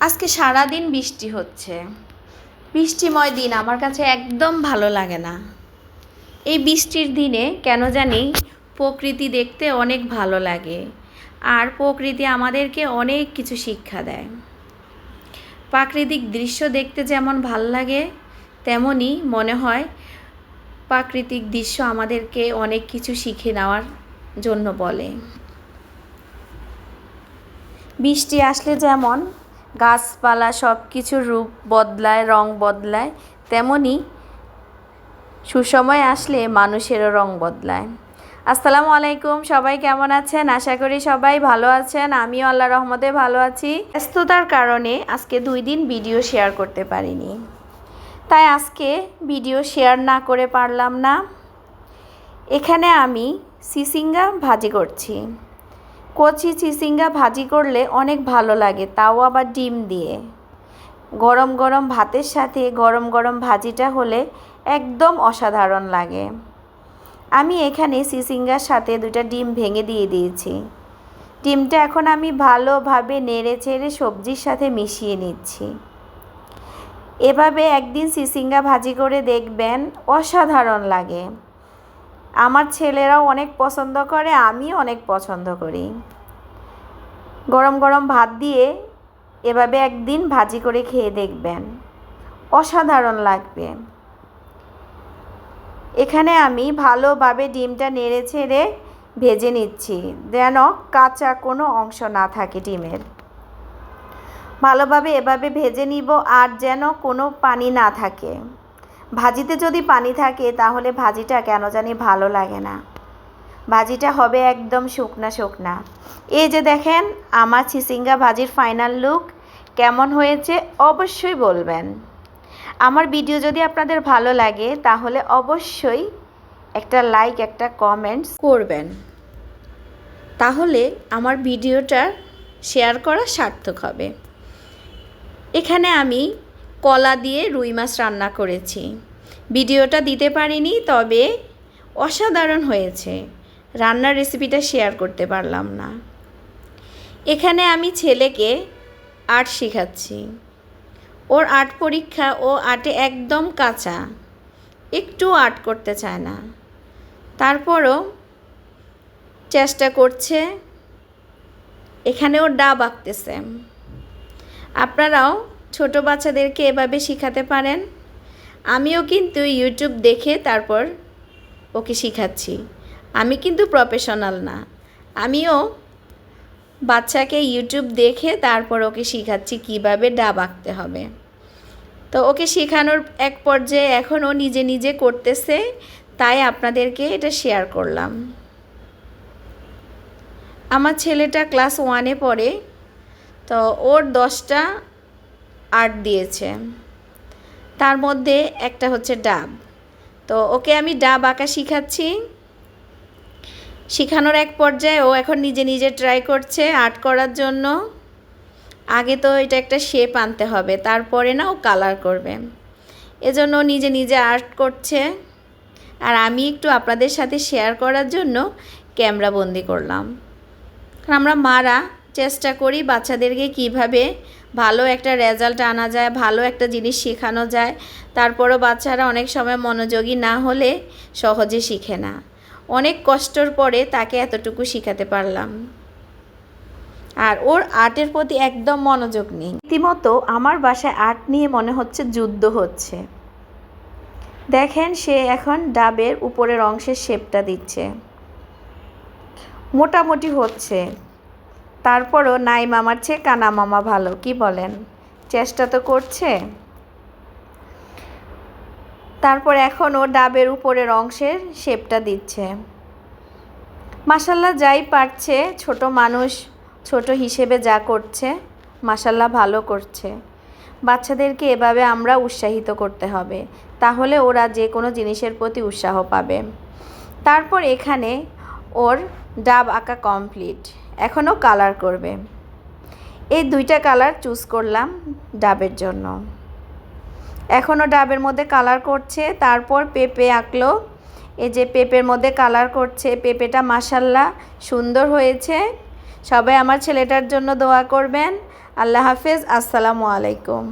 আজকে সারাদিন বৃষ্টি হচ্ছে। বৃষ্টিময় দিন আমার কাছে একদম ভালো লাগে না। এই বৃষ্টির দিনে কেন জানি প্রকৃতি দেখতে অনেক ভালো লাগে আর প্রকৃতি আমাদেরকে অনেক কিছু শিক্ষা দেয়। প্রাকৃতিক দৃশ্য দেখতে যেমন ভালো লাগে তেমনই মনে হয় প্রাকৃতিক দৃশ্য আমাদেরকে অনেক কিছু শিখে নেওয়ার জন্য বলে। বৃষ্টি আসলে যেমন গাছপালা সব কিছুর রূপ বদলায়, রং বদলায়, তেমনি সুসময় আসলে মানুষেরও রং বদলায়। আসসালামু আলাইকুম, সবাই কেমন আছেন? আশা করি সবাই ভালো আছেন। আমিও আল্লাহ রহমতে ভালো আছি। ব্যস্ততার কারণে আজকে দুই দিন ভিডিও শেয়ার করতে পারিনি। তাই আজকে ভিডিও শেয়ার না করে পারলাম না। এখানে আমি সিসিঙ্গা ভাজি করছি। কচি চিচিঙ্গা ভাজি করলে অনেক ভালো লাগে, তাও আবার ডিম দিয়ে। গরম গরম ভাতের সাথে গরম গরম ভাজিটা হলে একদম অসাধারণ লাগে। আমি এখানে চিচিঙ্গার সাথে দুটা ডিম ভেঙে দিয়ে দিয়েছি। ডিমটা এখন আমি ভালোভাবে নেড়ে চেড়ে সবজির সাথে মিশিয়ে নিচ্ছি। এভাবে একদিন চিচিঙ্গা ভাজি করে দেখবেন অসাধারণ লাগে। আমার ছেলেরাও অনেক পছন্দ করে, আমিও অনেক পছন্দ করি। গরম গরম ভাত দিয়ে এভাবে একদিন ভাজি করে খেয়ে দেখবেন। অসাধারণ লাগবে। এখানে আমি ভালোভাবে ডিমটা নেড়ে ছেড়ে ভেজে নিচ্ছি, যেন কাঁচা কোনো অংশ না থাকে ডিমের। ভালোভাবে এভাবে ভেজে নিব আর যেন কোনো পানি না থাকে। ভাজিতে যদি পানি থাকে, তাহলে ভাজিটা কেন জানি ভালো লাগে না। ভাজিটা হবে একদম শুকনা শুকনা। এই যে দেখেন, আমার চিচিঙ্গা ভাজির ফাইনাল লুক কেমন হয়েছে অবশ্যই বলবেন। আমার ভিডিও যদি আপনাদের ভালো লাগে, তাহলে অবশ্যই একটা লাইক একটা কমেন্টস করবেন। তাহলে আমার ভিডিওটা শেয়ার করা সার্থক হবে। এখানে আমি কলা দিয়ে রুই মাছ রান্না করেছি। ভিডিওটা দিতে পারিনি, তবে অসাধারণ হয়েছে। রান্নার রেসিপিটা শেয়ার করতে পারলাম না। এখানে আমি ছেলেকে আর্ট শেখাচ্ছি। ওর আর্ট পরীক্ষা ও আর্টে একদম কাঁচা। একটু আর্ট করতে চায় না। তারপরও চেষ্টা করছে। এখানে ডাব আঁকতেছে। আপনারাও ছোট বাচ্চাদেরকে এভাবে শেখাতে পারেন? আমিও কিন্তু ইউটিউব দেখে তারপর ওকে শেখাচ্ছি। আমি কিন্তু প্রফেশনাল না। আমিও বাচ্চাকে ইউটিউব দেখে তারপর ওকে শেখাচ্ছি কীভাবে ডাব আঁকতে হবে। তো ওকে শেখানোর এক পর্যায়ে এখন ও নিজে নিজে করতেছে, তাই আপনাদেরকে এটা শেয়ার করলাম। আমার ছেলেটা ক্লাস ওয়ানে পড়ে, তো ওর দশটা আর্ট দিয়েছে। তার মধ্যে একটা হচ্ছে ডাব। তো ওকে আমি ডাব আঁকা শিখাচ্ছি। শেখানোর এক পর্যায়ে ও এখন নিজে নিজে ট্রাই করছে আর্ট করার জন্য। আগে তো এটা একটা শেপ আনতে হবে, তারপরে না ও কালার করবে। এজন্য নিজে নিজে আর্ট করছে। আর আমি একটু আপনাদের সাথে শেয়ার করার জন্য ক্যামেরা বন্দি করলাম। আমরা মারা চেষ্টা করি বাচ্চাদেরকে কীভাবে ভালো একটা রেজাল্ট আনা যায়, ভালো একটা জিনিস শেখানো যায়। তারপরও বাচ্চারা অনেক সময় মনোযোগী না হলে সহজে শিখে না। অনেক কষ্টর পরে তাকে এতটুকু শেখাতে পারলাম। আর ওর আর্টের প্রতি একদম মনোযোগ নেই। রীতিমতো আমার বাসায় আর্ট নিয়ে মনে হচ্ছে যুদ্ধ হচ্ছে। দেখেন সে এখন ডাবের উপরের অংশের শেপটা দিচ্ছে। মোটামুটি হচ্ছে। তারপরও নাই মামার চেয়ে কানা মামা ভালো, কি বলেন? চেষ্টা তো করছে। তারপর এখন ও ডাবের উপরের অংশের শেপটা দিচ্ছে। মাসাল্লাহ যাই পারছে, ছোট মানুষ, ছোট হিসেবে যা করছে মাসাল্লাহ ভালো করছে। বাচ্চাদেরকে এভাবে আমরা উৎসাহিত করতে হবে, তাহলে ওরা যে কোনো জিনিসের প্রতি উৎসাহ পাবে। তারপর এখানে ওর ডাব আঁকা কমপ্লিট এখনও কালার করবে। এই দুইটা কালার চুজ করলাম ডাবের জন্য। এখনও ডাবের মধ্যে কালার করছে, তারপর পেঁপে আঁকলো। এই যে পেঁপের মধ্যে কালার করছে, পেঁপেটা মাসাল্লাহ সুন্দর হয়েছে। সবাই আমার ছেলেটার জন্য দোয়া করবেন। আল্লাহ হাফেজ, আসসালামু আলাইকুম।